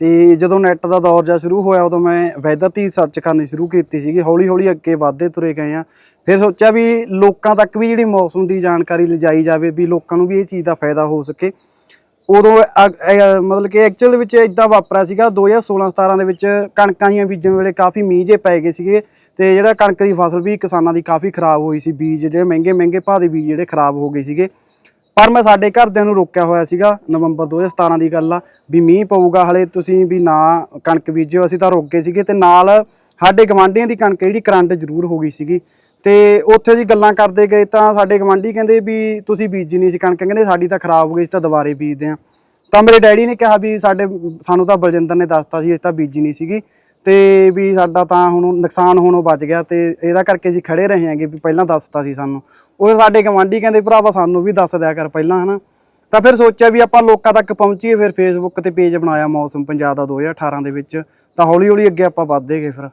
ਤੇ ਜਦੋਂ ਨੈਟ ਦਾ ਦੌਰ ਜਾ ਸ਼ੁਰੂ ਹੋਇਆ, ਉਦੋਂ ਮੈਂ ਵੈਦਰ ਦੀ ਸਰਚ ਕਰਨੀ ਸ਼ੁਰੂ ਕੀਤੀ ਸੀਗੀ। ਹੌਲੀ ਹੌਲੀ ਅੱਗੇ ਵਧਦੇ ਤੁਰੇ ਗਏ ਆ ਫਿਰ ਸੋਚਿਆ ਵੀ ਲੋਕਾਂ ਤੱਕ ਵੀ ਜਿਹੜੀ ਮੌਸਮ ਦੀ ਜਾਣਕਾਰੀ ਲਿਜਾਈ ਜਾਵੇ ਵੀ ਲੋਕਾਂ ਨੂੰ ਵੀ ਇਹ ਚੀਜ਼ ਦਾ ਫਾਇਦਾ ਹੋ ਸਕੇ। ਉਦੋਂ ਅ- ਮਤਲਬ ਕਿ ਐਕਚੁਅਲ ਦੇ ਵਿੱਚ ਇਦਾਂ ਵਾਪਰਿਆ ਸੀਗਾ 2016 17 ਦੇ ਵਿੱਚ ਕਣਕਾਂ ਦੀਆਂ ਬੀਜਣ ਵੇਲੇ ਕਾਫੀ ਮੀਂਹ ਜੇ ਪੈ ਗਏ ਸੀਗੇ ਤੇ ਜਿਹੜਾ ਕਣਕ ਦੀ ਫਸਲ ਵੀ ਕਿਸਾਨਾਂ ਦੀ ਕਾਫੀ ਖਰਾਬ ਹੋਈ ਸੀ। ਬੀਜ ਜਿਹੜੇ ਮਹਿੰਗੇ ਮਹਿੰਗੇ ਭਾਅ ਦੇ ਬੀਜ ਜਿਹੜੇ ਖਰਾਬ ਹੋ ਗਏ ਸੀਗੇ। ਪਰ ਮੈਂ ਸਾਡੇ ਘਰਦਿਆਂ ਨੂੰ ਰੋਕਿਆ ਹੋਇਆ ਸੀਗਾ ਨਵੰਬਰ 2017 ਦੀ ਗੱਲ ਆ ਵੀ ਮੀਂਹ ਪਊਗਾ, ਹਲੇ ਤੁਸੀਂ ਵੀ ਨਾ ਕਣਕ ਬੀਜਿਓ, ਅਸੀਂ ਤਾਂ ਰੋਕ ਗਏ ਸੀਗੇ ਤੇ ਨਾਲ ਸਾਡੇ ਗਵਾਂਢੀਆਂ ਦੀ ਕਣਕ ਜਿਹੜੀ ਕਰੰਟ ਜ਼ਰੂਰ ਹੋ ਗਈ ਸੀਗੀ। ਤੇ ਉੱਥੇ ਜੀ ਗੱਲਾਂ ਕਰਦੇ ਗਏ ਤਾਂ ਸਾਡੇ ਗਵਾਂਢੀ ਕਹਿੰਦੇ ਵੀ ਤੁਸੀਂ ਬੀਜੀ ਨਹੀਂ ਸੀ ਕਣਕ, ਕਹਿੰਦੇ ਸਾਡੀ ਤਾਂ ਖਰਾਬ ਹੋ ਗਈ ਸੀ ਤਾਂ ਦੁਬਾਰੇ ਬੀਜਦੇ ਆ ਤਾਂ ਮੇਰੇ ਡੈਡੀ ਨੇ ਕਿਹਾ ਵੀ ਸਾਡੇ, ਸਾਨੂੰ ਤਾਂ ਬਲਜਿੰਦਰ ਨੇ ਦੱਸਤਾ ਸੀ ਇਸ ਤਾਂ ਬੀਜੀ ਨਹੀਂ ਸੀਗੀ ਤੇ ਵੀ ਸਾਡਾ ਤਾਂ ਹੁਣ ਨੁਕਸਾਨ ਹੋਣੋਂ ਬਚ ਗਿਆ ਤੇ ਇਹਦਾ ਕਰਕੇ ਅਸੀਂ ਖੜੇ ਰਹੇ ਹਾਂਗੇ ਵੀ ਪਹਿਲਾਂ ਦੱਸਤਾ ਸੀ ਸਾਨੂੰ। ਉਹ ਸਾਡੇ ਗਵਾਂਢੀ ਕਹਿੰਦੇ ਭਰਾਵਾ ਸਾਨੂੰ ਵੀ ਦੱਸ ਦਿਆ ਕਰ ਪਹਿਲਾਂ, ਹਨਾ? ਤਾਂ ਫਿਰ ਸੋਚਿਆ ਵੀ ਆਪਾਂ ਲੋਕਾਂ ਤੱਕ ਪਹੁੰਚੀਏ, ਫਿਰ ਫੇਸਬੁੱਕ ਤੇ ਪੇਜ ਬਣਾਇਆ ਮੌਸਮ ਪੰਜਾਬ ਦਾ 2018 ਦੇ ਵਿੱਚ। ਤਾਂ ਹੌਲੀ ਹੌਲੀ ਅੱਗੇ ਆਪਾਂ ਵੱਧਦੇ ਗਏ ਫਿਰ।